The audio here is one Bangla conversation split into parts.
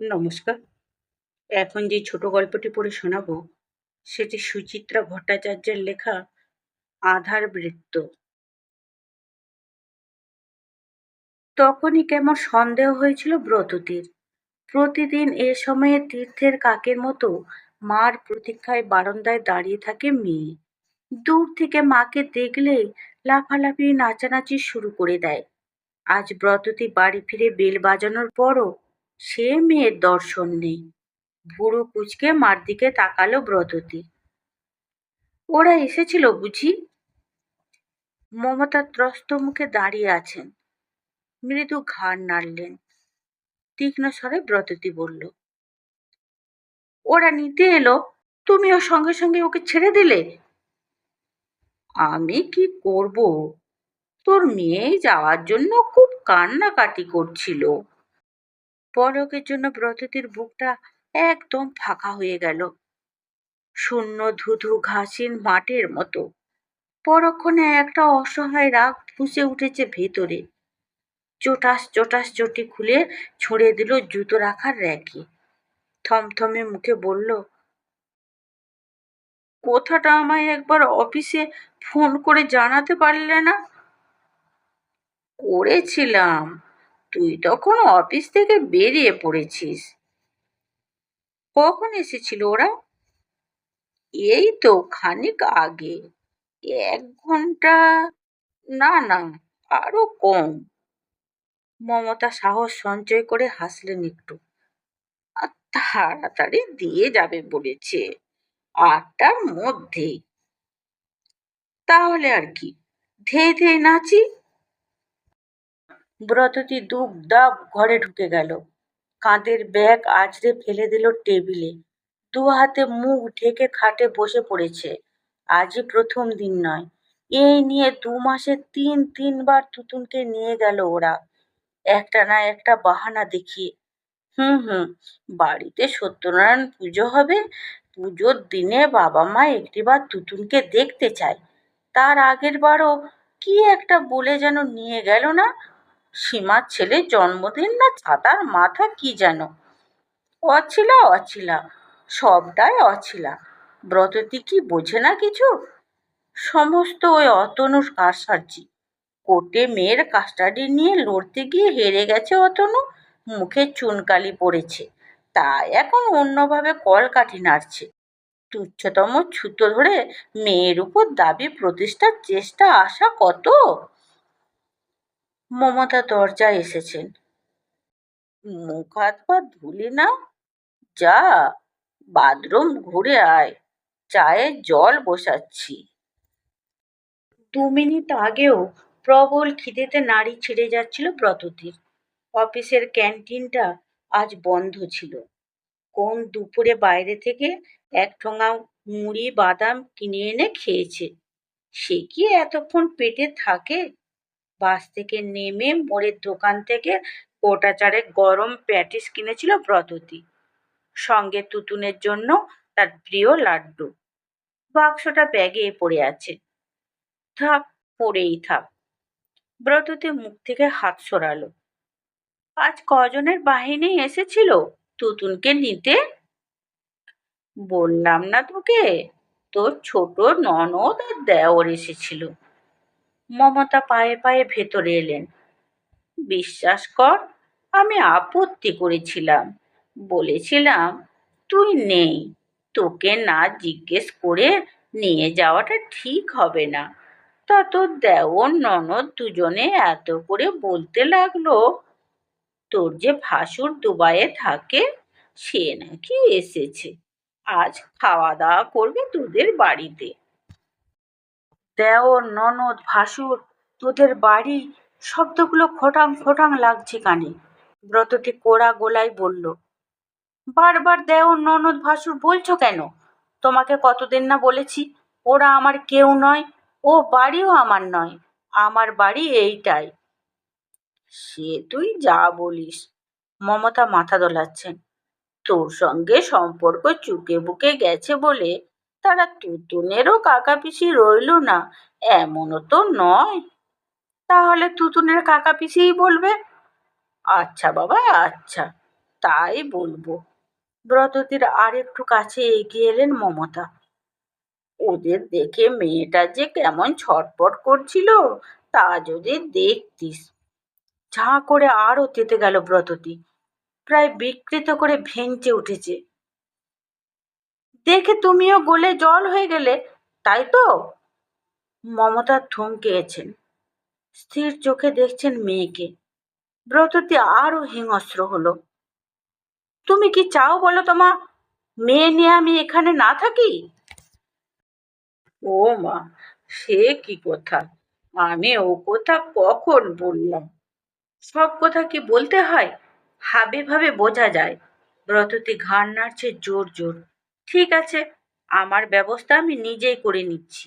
নমস্কার। এখন যে ছোট গল্পটি পড়ে শোনাবো, সেটি সুচিত্রা ভট্টাচার্যের লেখা আধার বৃত্ত তখনই কেমন সন্দেহ হয়েছিল ব্রততীর। প্রতিদিন এ সময়ে তীর্থের কাকের মতো মার প্রতীক্ষায় বারান্দায় দাঁড়িয়ে থাকে মেয়ে। দূর থেকে মাকে দেখলেই লাফালাফি, নাচানাচি শুরু করে দেয়। আজ ব্রততী বাড়ি ফিরে বেল বাজানোর পরও সে মেয়ের দর্শন নেই। ভুরু কুচকে মার দিকে তাকালো ব্রততী। ওরা এসেছিল বুঝি? মমতা ত্রস্ত মুখে দাঁড়িয়ে আছেন। মৃদু ঘাড় নাড়লেন। তীক্ষ্ণ স্বরে ব্রততী বলল, ওরা নিতে এলো। তুমি তুমিও সঙ্গে সঙ্গে ওকে ছেড়ে দিলে? আমি কি করব? তোর মেয়ে যাওয়ার জন্য খুব কান্নাকাটি করছিল। পলকের জন্য ব্রততীর বুকটা একদম ফাঁকা হয়ে গেল। শূন্য ধুধু ঘাসিন মাঠের মতো। পরক্ষণে একটা অসহায় রাগ ফুসে উঠেছে ভেতরে। চোটাস চোটাস চটি খুলে ছুঁড়ে দিল জুতো রাখার র্যাকে। থমথমে মুখে বলল, কথাটা আমায় একবার অফিসে ফোন করে জানাতে পারলে না? করেছিলাম। তুই তখন অফিস থেকে বেরিয়ে পড়েছিস। কখন এসেছিল ওরা? এই তো খানিক আগে। এক ঘণ্টা? না না, আরও কম। মমতা সাহস সঞ্চয় করে হাসলেন একটু। তাড়াতাড়ি দিয়ে যাবে, বলেছে। আটটার মধ্যেই তাহলে আর কি। ধেয়ে ধেয়ে নাচি। ব্রততী দুব দাব ঘরে ঢুকে গেল। কাঁধের ব্যাগ আছড়ে ফেলে দিল টেবিলে। দু হাতে মুখ ঢেকে খাটে বসে পড়েছে। আজই প্রথম দিন নয়। এই নিয়ে দু মাসে তিন, তিনবার তুতুনকে নিয়ে গেল ওরা। একটা না একটা বাহানা দেখিয়ে হুম হুম, বাড়িতে সত্যনারায়ণ পুজো হবে। পুজোর দিনে বাবা মা একটিবার তুতুনকে দেখতে চায়। তার আগের বারও কি একটা বলে যেন নিয়ে গেল না? সীমার ছেলের জন্মদিন না ছাতার মাথা কি যেন? অছিলা অছিলা, সবটাই অছিলা। ব্রততী কি বোঝে না কিছু? সমস্ত ওই অতনুর কারসার্জি কোর্টে মেয়ের কাস্টাডি নিয়ে লড়তে গিয়ে হেরে গেছে অতনু, মুখে চুনকালি পড়েছে। তাই এখন অন্যভাবে কলকাঠি নাড়ছে। তুচ্ছতম ছুতো ধরে মেয়ের উপর দাবি প্রতিষ্ঠার চেষ্টা আশা কত? মমতা দরজায় এসেছেন। মুখ হাত পা ধুলি না যা, বাথরুম ঘুরে আয়, চায়ে জল বসাচ্ছি। দু মিনিট আগেও প্রবল খিদেতে নাড়ি ছিঁড়ে যাচ্ছিল ব্রততীর অফিসের ক্যান্টিনটা আজ বন্ধ ছিল। কোন দুপুরে বাইরে থেকে এক ঠোঙা মুড়ি বাদাম কিনে এনে খেয়েছে? সে কি এতক্ষণ পেটে থাকে? বাস থেকে নেমে মোড়ের দোকান থেকে গোটা চারেক গরম প্যাটিস কিনেছিল ব্রততী সঙ্গে তুতুনের জন্য তার প্রিয় লাড্ডু। বাক্সটা ব্যাগে পড়ে আছে। থাক, পড়েই থাক। ব্রততী মুখ থেকে হাত সরালো। আজ কজনের বাহিনী এসেছিল তুতুনকে নিতে? বললাম না তোকে, তোর ছোট ননদ আর দেওর এসেছিল। মমতা পায়ে পায়ে ভেতরে এলেন। বিশ্বাস কর, আমি আপত্তি করেছিলাম। বলেছিলাম, তুই নেই। তোকে না জিজ্ঞেস করে নিয়ে যাওয়াটা ঠিক হবে না। তা তোর দেওর ননদ দুজনে এত করে বলতে লাগল, তোর যে ভাসুর দুবাইয়ে থাকে, সে নাকি এসেছে। আজ খাওয়া দাওয়া করবে তোদের বাড়িতে। দেওর, ননদ, ভাসুর, তোদের বাড়ি, শব্দগুলো খোটাং খোটাং লাগছে কানে। ব্রতটি কোড়া গোলায় বলল, বারবার দেওর, ননদ, ভাসুর বলছো কেন? তোমাকে কতদিন না বলেছি, ওরা আমার কেউ নয়, ও বাড়িও আমার নয়, আমার বাড়ি এইটাই। সে তুই যা বলিস। মমতা মাথা দোলাচ্ছেন। তোর সঙ্গে সম্পর্ক চুকে বুকে গেছে বলে তারা তুতুনেরও কাকা পিসি রইল না, এমনও তো নয়। তাহলে তুতুনের কাকা পিসিই বলবে? আচ্ছা বাবা আচ্ছা তাই বলব। ব্রততির আর একটু কাছে এগিয়ে এলেন মমতা। ওদের দেখে মেয়েটা যে কেমন ছটপট করছিল, তা যদি দেখতিস। ঝাঁ করে আরও তেতে গেল ব্রততী। প্রায় বিকৃত করে ভেঙচে উঠেছে। দেখে তুমিও গলে জল হয়ে গেলে, তাই তো? মমতা থমকেছেন। স্থির চোখে দেখছেন মেয়েকে। ব্রততী আরও হিংস্র হলো। তুমি কি চাও বলো তোমা মেয়ে নিয়ে আমি এখানে না থাকি? ও মা, সে কি কথা? আমি ও কথা কখন বললাম? সব কথা কি বলতে হয়? হাবে ভাবে বোঝা যায়। ব্রততী ঘাড় নাড়ছে জোর জোর। ঠিক আছে, আমার ব্যবস্থা আমি নিজেই করে নিচ্ছি।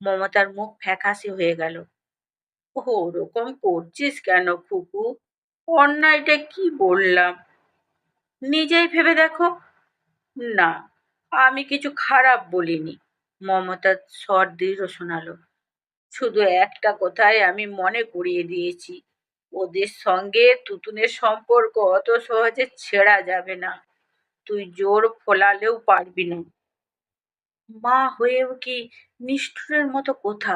মমতার মুখ ফ্যাকাশে হয়ে গেল। ওরকম করছিস কেন খুকু অন্যায়টা কি বললাম? নিজেই ভেবে দেখো। না, আমি কিছু খারাপ বলিনি মমতার স্বর দৃঢ় শোনালো। শুধু একটা কথাই আমি মনে করিয়ে দিয়েছি, ওদের সঙ্গে তুতুনের সম্পর্ক অত সহজে ছেড়া যাবে না। তুই জোর ফোলালেও পারবি না। মা হয়েও কি নিষ্ঠুরের মতো কথা?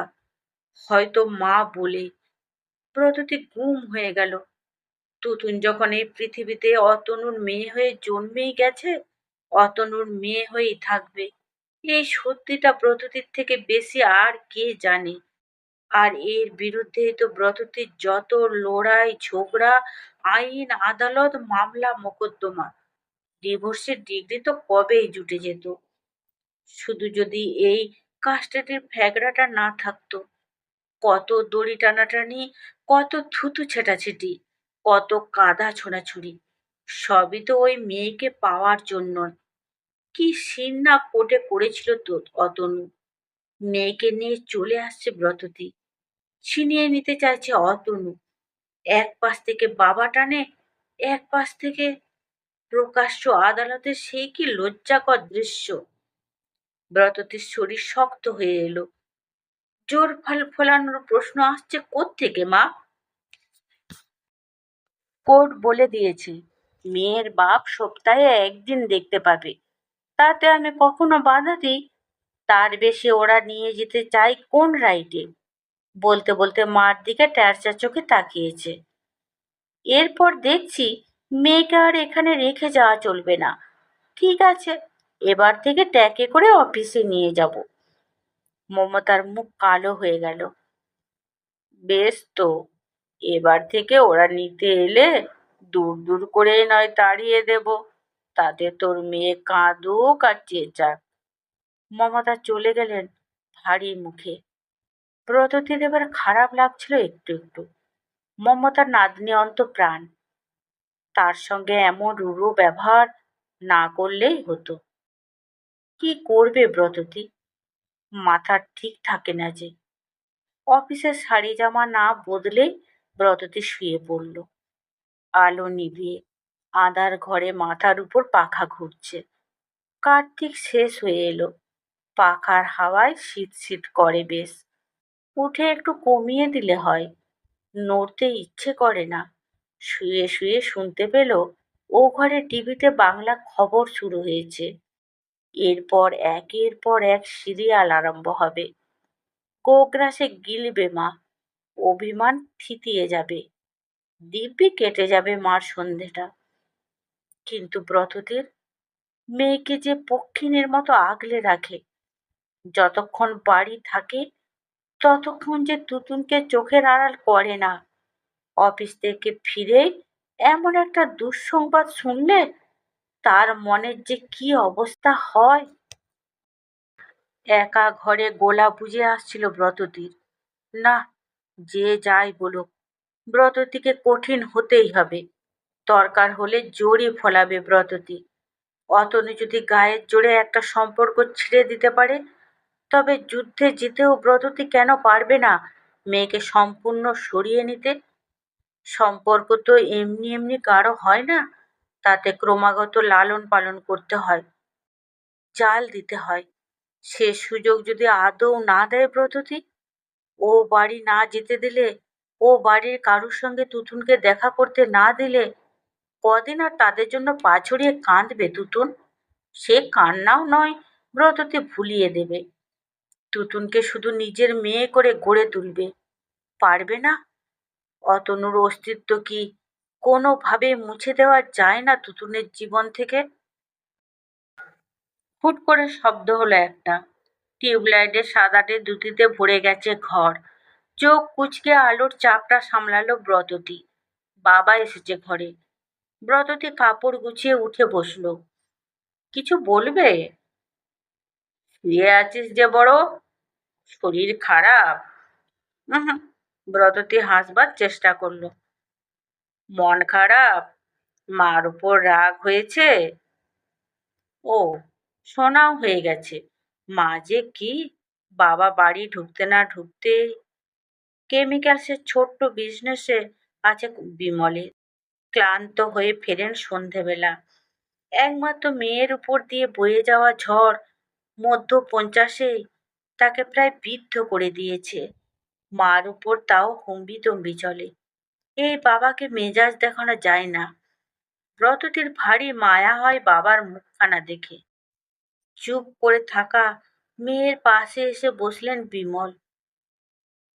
হয়তো মা বলে প্রদতি গুম হয়ে গেল। তুতুন যখন এই পৃথিবীতে অতনুর মেয়ে হয়ে জন্মেই গেছে, অতনুর মেয়ে হয়েই থাকবে। এই সত্যিটা ব্রততির থেকে বেশি আর কে জানে? আর এর বিরুদ্ধেই তো ব্রততির যত লড়াই, ঝগড়া, আইন, আদালত, মামলা, মোকদ্দমা ডিভোর্সের ডিগ্রি তো কবেই জুটে যেত? শুধু যদি এই কাস্টাটির ফ্যাগড়াটা না থাকতো? কত দড়ি টানাটানি, কত থুতু ছেটাছেটি, কত কাদা ছোড়াছুড়ি, সবই তো ওই মেয়েকে পাওয়ার জন্য কি সিন না কোটে করেছিল তো অতনু? মেয়েকে নিয়ে চলে আসছে ব্রততী, ছিনিয়ে নিতে চাইছে অতনু। এক পাশ থেকে বাবা টানে, এক পাশ থেকে প্রকাশ্য আদালতে সেই কি লজ্জাকর দৃশ্য? ব্রততীর শরীর শক্ত হয়ে এলো। জোর ফল ফলানোর প্রশ্ন আসছে থেকে মা? কোর্ট বলে দিয়েছে, মেয়ের বাপ সপ্তাহে একদিন দেখতে পাবে। তাতে আমি কখনো বাধা দিই। তার বেশি ওরা নিয়ে যেতে চাই কোন রাইটে? বলতে বলতে মার দিকে ট্যারচা চোখে তাকিয়েছে। এরপর দেখছি মেয়েকে আর এখানে রেখে যাওয়া চলবে না। ঠিক আছে, এবার থেকে ট্যাকে করে অফিসে নিয়ে যাব। মমতার মুখ কালো হয়ে গেল। বেশ তো, এবার থেকে ওরা নিতে এলে দূর দূর করে নয় তাড়িয়ে দেব। তাতে তোর মেয়ে কাঁদুক আর চেঁচাক। মমতা চলে গেলেন ভারী মুখে। ব্রততির এবার খারাপ লাগছিল একটু একটু। মমতার নাতনি অন্ত প্রাণ তার সঙ্গে এমন রূঢ় ব্যবহার না করলেই হতো। কি করবে ব্রততী? মাথা ঠিক থাকে না যে। অফিসের শাড়ি জামা না বদলে ব্রততী শুয়ে পড়ল। আলো নিভিয়ে আদার ঘরে মাথার উপর পাখা ঘুরছে। কার্তিক শেষ হয়ে এলো। পাখার হাওয়ায় শীত শীত করে বেশ। উঠে একটু কমিয়ে দিলে হয়। নড়তে ইচ্ছে করে না। শুয়ে শুয়ে শুনতে পেল, ও ঘরে টিভিতে বাংলা খবর শুরু হয়েছে। এরপর একের পর এক সিরিয়াল আরম্ভ হবে। কোগ্রাসে গিলবে মা, অভিমান থিতিয়ে যাবে। দিব্যি কেটে যাবে মার সন্ধেটা। কিন্তু ব্রতদের মেয়েকে যে পক্ষিণীর মতো আগলে রাখে, যতক্ষণ বাড়ি থাকে, ততক্ষণ যে তুতুনকে চোখের আড়াল করে না। অফিস থেকে ফিরে এমন একটা দুঃসংবাদ শুনলে তার মনের যে কি অবস্থা হয়। একা ঘরে গোলা বুঝে আসছিল ব্রততীর। না, যে যাই বলুক, ব্রততীকে কঠিন হতেই হবে। দরকার হলে জোরই ফলাবে ব্রততি। অতনু যদি গায়ের জোরে একটা সম্পর্ক ছিঁড়ে দিতে পারে, তবে যুদ্ধে জিতেও ব্রততি কেন পারবে না? মেয়েকে সম্পূর্ণ সরিয়ে নিতে সম্পর্ক তো এমনি এমনি গাঢ় হয় না। তাতে ক্রমাগত লালন পালন করতে হয়। জাল দিতে হয়। সে সুযোগ যদি আদৌ না দেয় ব্রততী ও বাড়ি না যেতে দিলে, ও বাড়ির কারুর সঙ্গে তুতুনকে দেখা করতে না দিলে, কদিন আর তাদের জন্য পা ছড়িয়ে কাঁদবে তুতুন? সে কান্নাও নয় ব্রততে ভুলিয়ে দেবে। তুতুনকে শুধু নিজের মেয়ে করে গড়ে তুলবে। পারবে না অতনুর অস্তিত্ব কি কোনোভাবে মুছে দেওয়া যায় না তুতুনের জীবন থেকে? হুট করে শব্দ হলো একটা। টিউবলাইটের সাদাটে দুটিতে ভরে গেছে ঘর। চোখ কুচকে আলোর চাপটা সামলালো ব্রততী। বাবা এসেছে ঘরে। ব্রততী কাপড় গুছিয়ে উঠে বসল। কিছু বলবে? শুয়ে আছিস যে বড়? শরীর খারাপ? হুম। ব্রততী হাসবার চেষ্টা করল। মন খারাপ? মার উপর রাগ হয়েছে? ও শোনাও হয়ে গেছে। মা যে কি? বাবা বাড়ি ঢুকতে না ঢুকতে? কেমিক্যালসের ছোট্ট বিজনেসে আছে বিমলে। ক্লান্ত হয়ে ফেরেন সন্ধেবেলা। একমাত্র মেয়ের উপর দিয়ে বয়ে যাওয়া ঝড় মধ্য পঞ্চাশে তাকে প্রায় বিদ্ধ করে দিয়েছে। মার উপর তাও হম্বি তম্বি চলে। এই বাবাকে মেজাজ দেখানো যায় না। ব্রতটির ভারী মায়া হয় বাবার মুখখানা দেখে। চুপ করে থাকা মেয়ের পাশে এসে বসলেন বিমল।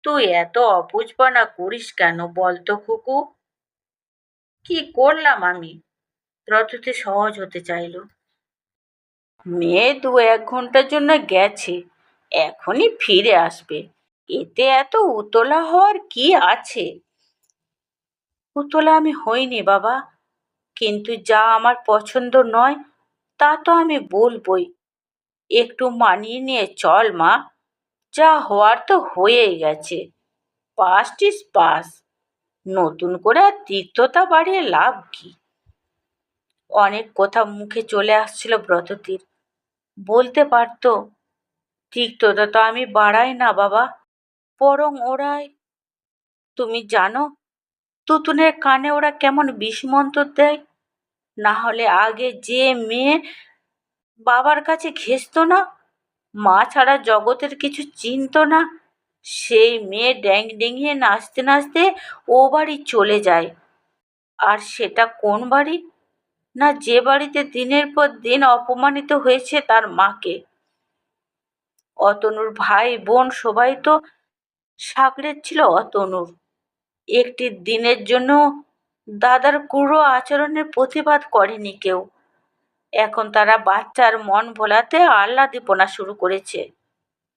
তুই এত অপুজপনা করিস কেন বলতো খুকু? কি করলাম আমি? রথতে সহজ হতে চাইল। মেয়ে দু এক ঘণ্টার জন্য গেছে। এখনই ফিরে আসবে। এতে এত উতলা হওয়ার কি আছে? উতলা আমি হইনি বাবা, কিন্তু যা আমার পছন্দ নয়, তা তো আমি বলবই। একটু মানিয়ে নিয়ে চল মা, যা হওয়ার তো হয়েই গেছে। পাস্ট ইস পাস নতুন করে আর তিক্ততা বাড়িয়ে লাভ কি? অনেক কথা মুখে চলে আসছিল ব্রততীর, বলতে পারত, তিক্ততা তো আমি বাড়াই না বাবা। বরং ওরাই তুমি জানো, তুতুনের কানে ওরা কেমন বিস্মন্তর দেয়? না হলে আগে যে মেয়ে বাবার কাছে ঘেসত না, মা ছাড়া জগতের কিছু চিনত না, সেই মেয়ে ড্যাং ডেঙিয়ে নাচতে নাচতে ও বাড়ি চলে যায়। আর সেটা কোন বাড়ি? না যে বাড়িতে দিনের পর দিন অপমানিত হয়েছে তার মাকে? অতনুর ভাই বোন সবাই তো সাগরের ছিল অতনুর। একটি দিনের জন্য দাদার কুড়ো আচরণের প্রতিবাদ করেনি কেউ। এখন তারা বাচ্চার মন ভোলাতে আহ্লাদিপনা শুরু করেছে।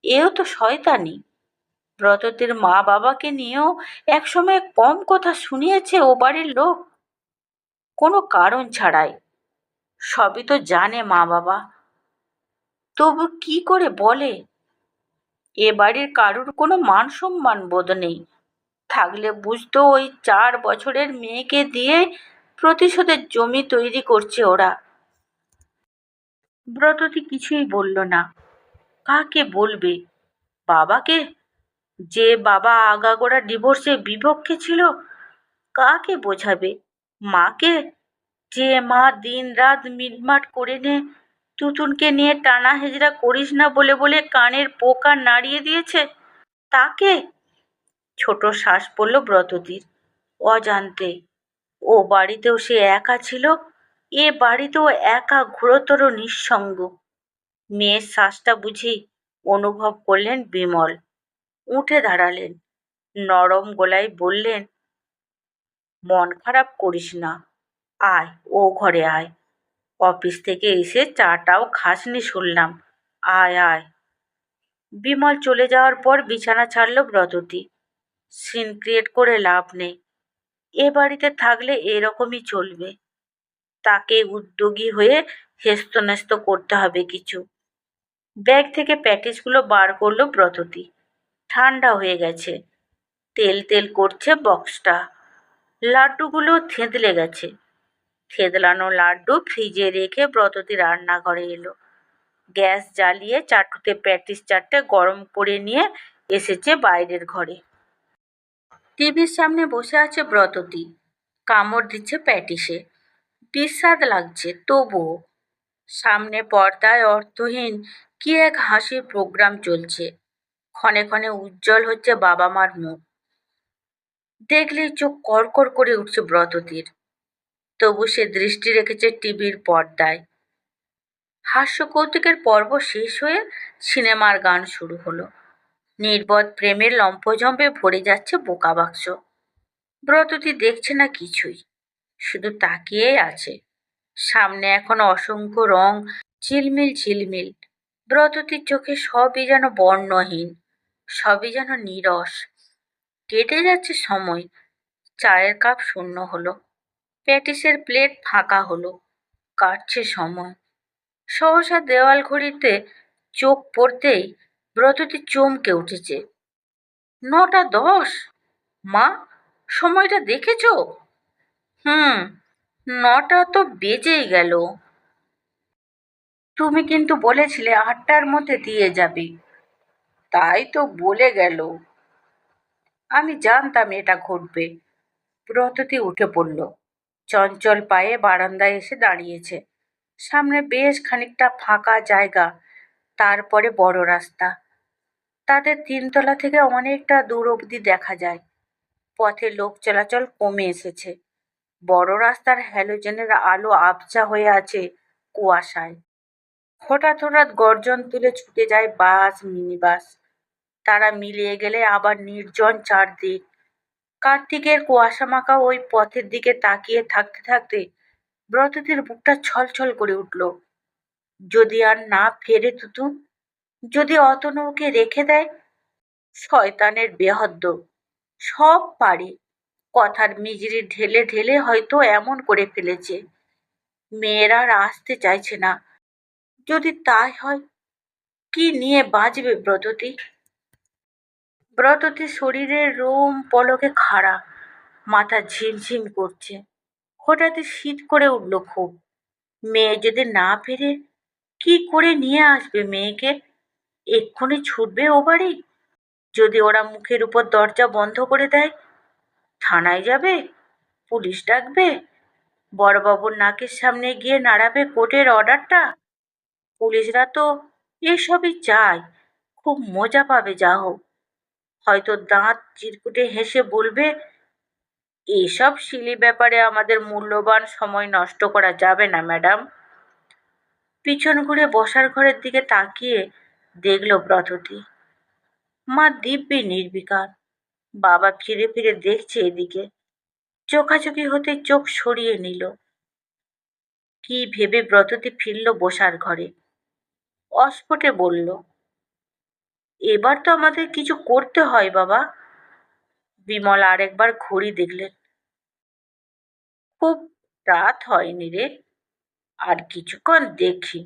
এও তো শয়তানি। ব্রতদের মা বাবাকে নিয়েও একসময় কম কথা শুনিয়েছে ও বাড়ির লোক। কোনো কারণ ছাড়াই। সবই তো জানে মা বাবা তবু কি করে বলে? এ বাড়ির কারুর কোনো মান সম্মান বোধ নেই। থাকলে বুঝতো ওই চার বছরের মেয়েকে দিয়ে প্রতিশোধের জমি তৈরি করছে ওরা। ব্রততী কিছুই বলল না। কাকে বলবে? বাবাকে? যে বাবা আগাগোড়া ডিভোর্সে বিপক্ষে ছিল, কাকে বোঝাবে? মাকে? যে মা দিন রাত মিটমাট করে নে তুতুনকে নিয়ে টানা হেজরা করিস না বলে বলে কানের পোকা নাড়িয়ে দিয়েছে। তাকে ছোট শ্বাস পড়ল ব্রততীর। অজান্তে। ও বাড়িতেও সে একা ছিল। এ বাড়িতেও একা ঘোরতর নিঃসঙ্গ। মেয়ের শ্বাসটা বুঝি অনুভব করলেন বিমল। উঠে দাঁড়ালেন। নরম গলায় বললেন, মন খারাপ করিস না। আয়, ও ঘরে আয়। অফিস থেকে এসে চাটাও খাসনি শুনলাম। আয় আয়। বিমল চলে যাওয়ার পর বিছানা ছাড়ল ব্রততী। সিন ক্রিয়েট করে লাভ নেই। এ বাড়িতে থাকলে এরকমই চলবে। তাকে উদ্যোগী হয়ে হেস্তনেস্ত করতে হবে কিছু। ব্যাগ থেকে প্যাকেজগুলো বার করল ব্রততী। ঠান্ডা হয়ে গেছে। তেল তেল করছে বক্সটা। লাড্ডুগুলো থেঁতলে গেছে। থেতলানো লাড্ডু ফ্রিজে রেখে ব্রততী রান্নাঘরে এলো। গ্যাস জ্বালিয়ে চাটুতে প্যাটিস চারটে গরম করে নিয়ে এসেছে বাইরের ঘরে। টিভির সামনে বসে আছে ব্রততী। কামড় দিচ্ছে প্যাটিসে। বিস্বাদ লাগছে, তবুও। সামনে পর্দায় অর্থহীন কি এক হাসির প্রোগ্রাম চলছে। ক্ষণে ক্ষণে উজ্জ্বল হচ্ছে বাবা মার মুখ। দেখলেই চোখ কড়কড় করে উঠছে ব্রততীর। তবু সে দৃষ্টি রেখেছে টিভির পর্দায়। হাস্য কৌতুকের পর্ব শেষ হয়ে সিনেমার গান শুরু হলো। নির্বোধ প্রেমের লম্ফজম্পে ভরে যাচ্ছে বোকা বাক্স। ব্রততী দেখছে না কিছুই, শুধু তাকিয়েই আছে। সামনে এখন অসংখ্য রং, ঝিলমিল ঝিলমিল। ব্রততীর চোখে সবই যেন বর্ণহীন, সবই যেন নিরস। কেটে যাচ্ছে সময়, চায়ের কাপ শূন্য হলো। প্যাটিসের প্লেট ফাঁকা হলো। কাটছে সময়। সহসা দেওয়াল ঘড়িতে চোখ পড়তেই ব্রততী চমকে উঠেছে। নটা দশ? মা, সময়টা দেখেছ? হুম, নটা তো বেজেই গেল। তুমি কিন্তু বলেছিলে আটটার মধ্যে দিয়ে যাবে। তাই তো বলে গেল। আমি জানতাম এটা ঘটবে। ব্রততী উঠে পড়ল। চঞ্চল পায়ে বারান্দায় এসে দাঁড়িয়েছে। সামনে বেশ খানিকটা ফাঁকা জায়গা, তারপরে বড় রাস্তা। তাদের তিনতলা থেকে অনেকটা দূর অবধি দেখা যায়। পথে লোক চলাচল কমে এসেছে। বড় রাস্তার হ্যালোজেনের আলো আবছা হয়ে আছে কুয়াশায়। হঠাৎ হঠাৎ গর্জন তুলে ছুটে যায় বাস মিনি বাস তারা মিলিয়ে গেলে আবার নির্জন চারদিক। কার্তিকের কুয়াশা মাখা ওই পথের দিকে তাকিয়ে থাকতে থাকতে ব্রততির বুকটা ছলছল করে উঠল। যদি আর না ফেরে তুতু, যদি অতনুকে রেখে দেয়, শয়তানের বেহদ্দ। সব পারে। কথার মিজরি ঢেলে ঢেলে হয়তো এমন করে ফেলেছে। মেয়েরা আর আসতে চাইছে না। যদি তাই হয়, কি নিয়ে বাঁচবে ব্রততী? ব্রততী শরীরের রোম পলকে খাড়া, মাথা ঝিমঝিম করছে। হঠাৎই শীত করে উঠল খুব। মেয়ে যদি না ফেরে, কি করে নিয়ে আসবে মেয়েকে? এক্ষুনি ছুটবে ও বাড়ি? যদি ওরা মুখের উপর দরজা বন্ধ করে দেয়, থানায় যাবে? পুলিশ ডাকবে? বড়বাবুর নাকের সামনে গিয়ে নাড়াবে কোর্টের অর্ডারটা? পুলিশরা তো এসবই চায়। খুব মজা পাবে, যা হোক। হয়তো দাঁত চিরকুটে হেসে বলবে, এসব শিলি ব্যাপারে আমাদের মূল্যবান সময় নষ্ট করা যাবে না, ম্যাডাম। পিছন ঘুরে বসার ঘরের দিকে তাকিয়ে দেখল ব্রততী। মা দিব্যি নির্বিকার। বাবা ফিরে ফিরে দেখছে এদিকে। চোখাচোখি হতে চোখ সরিয়ে নিল। কি ভেবে ব্রততী ফিরল বসার ঘরে। অস্ফুটে বলল এবার তো আমাদের কিছু করতে হয়, বাবা। বিমল আরেকবার ঘড়ি দেখলেন। খুব রাত হয়নি রে। আর কিছুক্ষণ দেখি।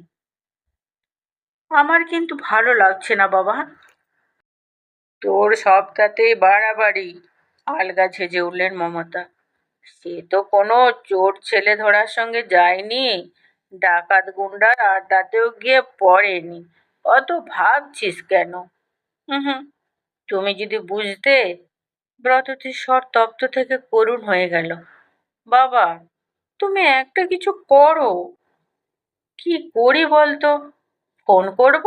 আমার কিন্তু ভালো লাগছে না, বাবা। তোর সবটাতেই বাড়াবাড়ি। আলগা ঝেঁঝে উঠলেন মমতা। সে তো কোনো চোর ছেলে ধরার সঙ্গে যায়নি। ডাকাত গুন্ডার আড্ডাতেও গিয়ে পড়েনি। অত ভাবছিস কেন? হুম তুমি যদি বুঝতে ব্রততির স্বর তপ্ত থেকে করুণ হয়ে গেল। বাবা, তুমি একটা কিছু করো। কি করি বলতো? ফোন করব?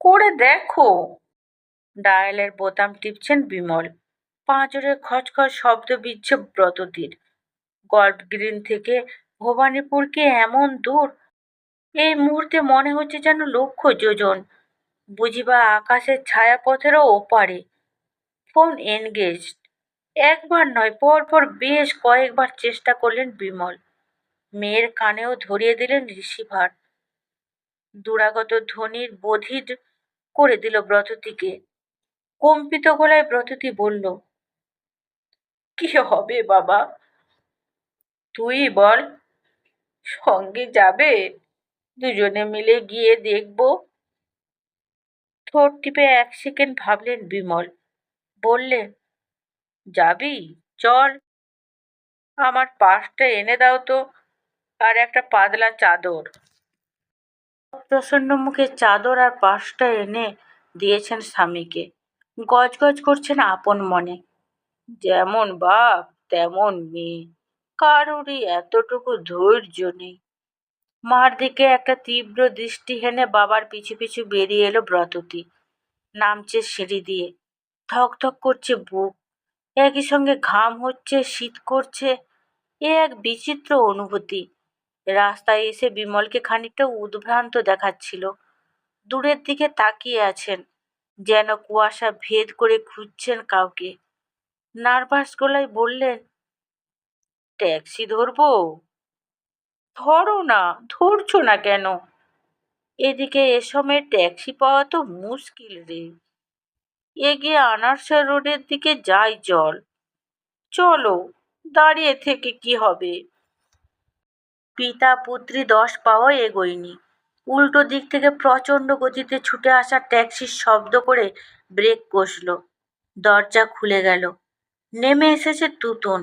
করে দেখো। ডায়ালের বোতাম টিপছেন বিমল। পাঁচরে খচখচ শব্দ বিচ্ছে ব্রততির গল্ফ গ্রিন থেকে ভবানীপুর কি এমন দূর। এই মুহূর্তে মনে হচ্ছে যেন লক্ষ যোজন। বুঝিবা আকাশের ছায়াপথেরও ওপারে। Phone engaged. একবার নয়, পরপর বেশ কয়েকবার চেষ্টা করলেন বিমল। মেয়ের কানেও ধরিয়ে দিলেন রিসিভার। দুরাগত ধ্বনির বধির করে দিল ব্রততিকে। কম্পিত গলায় ব্রততি বলল, কি হবে বাবা? তুই বল, সঙ্গে যাবে? দুজনে মিলে গিয়ে দেখব। ঠোঁট টিপে এক সেকেন্ড ভাবলেন বিমল। বললেন, যাবি? চল। আমার পাশটা এনে দাও তো, আর একটা পাতলা চাদর। প্রসন্ন মুখে চাদর আর পাশটা এনে দিয়েছেন স্বামীকে। গজগজ করছেন আপন মনে। যেমন বাপ, তেমন মেয়ে। কারোরই এতটুকু ধৈর্য নেই। মার দিকে একটা তীব্র দৃষ্টি হেনে বাবার পিছু পিছু বেরিয়ে এলো ব্রততী। নামছে সিঁড়ি দিয়ে। থক করছে বুক। একই সঙ্গে ঘাম হচ্ছে, শীত করছে। এ এক বিচিত্র অনুভূতি। রাস্তায় এসে বিমলকে খানিকটা উদ্ভ্রান্ত দেখাচ্ছিল। দূরের দিকে তাকিয়ে আছেন, যেন কুয়াশা ভেদ করে খুঁজছেন কাউকে। নার্ভাস গলায় বললেন, ট্যাক্সি ধরবো? ধরো না, ধরছো না কেন? এদিকে এ সময় ট্যাক্সি পাওয়া তো মুশকিল রে। এগিয়ে আনারসা রোডের দিকে যাই চল। চলো, দাঁড়িয়ে থেকে কি হবে? পিতা পুত্রী দশ পাওয়া এগোয়নি। উল্টো দিক থেকে প্রচণ্ড গতিতে ছুটে আসা ট্যাক্সির শব্দ করে ব্রেক কষল। দরজা খুলে গেল। নেমে এসেছে তুতন।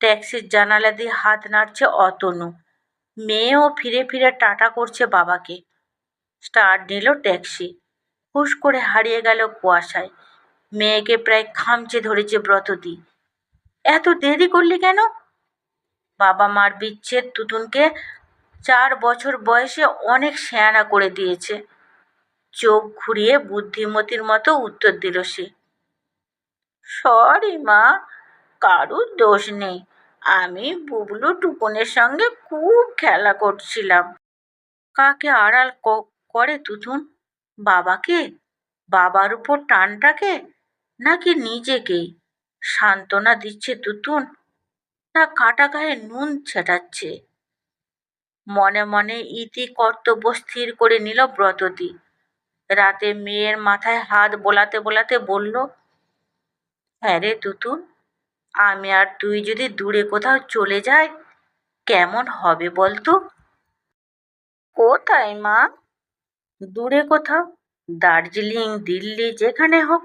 ট্যাক্সির জানালা দিয়ে হাত নাড়ছে অতনু। মেয়েও ফিরে ফিরে টাটা করছে বাবাকে। স্টার্ট নিল ট্যাক্সি। হুশ করে হারিয়ে গেল কুয়াশায়। মেয়েকে প্রায় খামচে ধরেছে ব্রততী এত দেরি করলি কেন? বাবা মার বিচ্ছেদ তুতুনকে চার বছর বয়সে অনেক শেয়ানা করে দিয়েছে। চোখ ঘুরিয়ে বুদ্ধিমতির মতো উত্তর দিল সে। সরি মা, কারুর দোষ নেই। আমি বুবলু টুকুনের সঙ্গে খুব খেলা করছিলাম। কাকে আড়াল করে তুতুন বাবাকে? বাবার উপর টানটাকে? নাকি নিজেকেই সান্ত্বনা দিচ্ছে তুতুন না কাটা গায়ে নুন ছেটাচ্ছে। মনে মনে ইতি কর্তব্য স্থির করে নিল ব্রততি। রাতে মেয়ের মাথায় হাত বোলাতে বোলাতে বলল হ্যাঁ রে তুতুন আমি আর তুই যদি দূরে কোথাও চলে যাই, কেমন হবে বলতো? কোথায় মা? দূরে কোথাও? দার্জিলিং, দিল্লি, যেখানে হোক।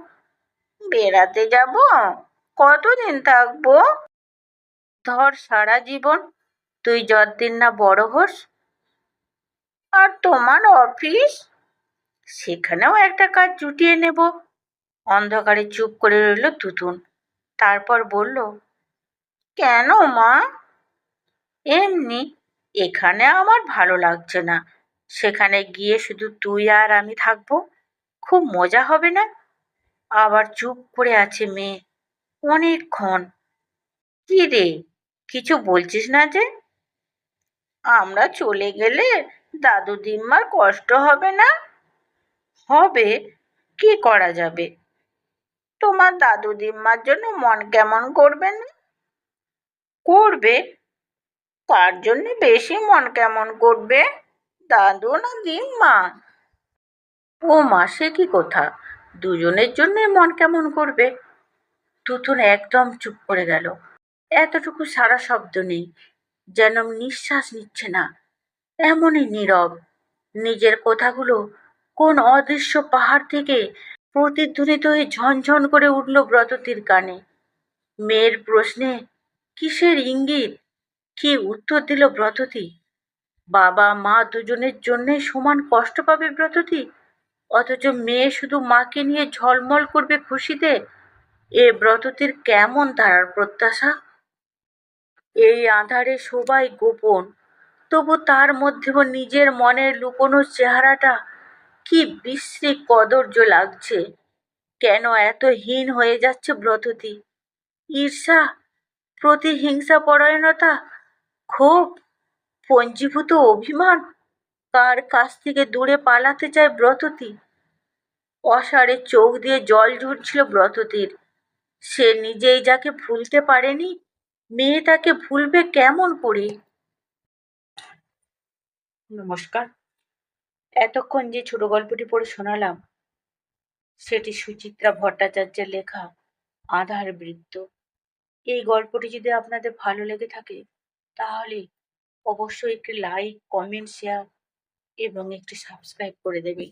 বেড়াতে যাব? কতদিন থাকব? ধর সারা জীবন। তুই যতদিন না বড় হোস। আর তোমার অফিস? সেখানেও একটা কাজ জুটিয়ে নেব। অন্ধকারে চুপ করে রইল তুতুন। তারপর বলল, কেন মা? এমনি, এখানে আমার ভালো লাগছে না। সেখানে গিয়ে শুধু তুই আর আমি থাকব। খুব মজা হবে না? আবার চুপ করে আছে মেয়ে। অনেকক্ষণ। কি রে? কিছু বলছিস না যে? আমরা চলে গেলে দাদু দিম্মার কষ্ট হবে না? হবে। কি করা যাবে? তোমার দাদু দিম্মার জন্য মন কেমন করবে না? করবে? কার জন্য বেশি মন কেমন করবে? দাদু না দিম্মা? ও মা, সে কি কথা? দুজনের জন্যই মন কেমন করবে? তুতুন একদম চুপ করে গেল। এতটুকু সারা শব্দ নেই, যেন নিঃশ্বাস নিচ্ছে না। এমনই নীরব। নিজের কথাগুলো কোন অদৃশ্য পাহাড় থেকে প্রতিধ্বনিত হয়ে ঝনঝন করে উঠল ব্রততির কানে। মেয়ের প্রশ্নে, কিসের ইঙ্গিত? কি উত্তর দিল ব্রততী? বাবা, মা দুজনের জন্যে সমান কষ্ট পাবে ব্রততী? অথচ মেয়ে শুধু মাকে নিয়ে ঝলমল করবে খুশিতে? এ ব্রততির কেমন তারার প্রত্যাশা? এই আধারে সবাই গোপন, তবু তার মধ্যেও নিজের মনের লুকোনো চেহারাটা কি বিশ্রী কদর্য লাগছে। কেন এত হীন হয়ে যাচ্ছে ব্রততী? ঈর্ষা, প্রতিহিংসা পরায়ণতা, ক্ষোভ, পঞ্জীভূত অভিমান, কার কাছ থেকে দূরে পালাতে চায় ব্রততী? অসারে চোখ দিয়ে জল ঝরছিল ব্রততীর। সে নিজেই যাকে ভুলতে পারেনি, মেয়ে তাকে ভুলবে কেমন করে? নমস্কার। এতক্ষণ যে ছোট গল্পটি পড়ে শোনালাম, সেটি সুচিত্রা ভট্টাচার্যের লেখা আধার বৃত্ত এই গল্পটি যদি আপনাদের ভালো লেগে থাকে, তাহলে অবশ্যই একটি লাইক, কমেন্ট, শেয়ার এবং একটি সাবস্ক্রাইব করে দেবেন।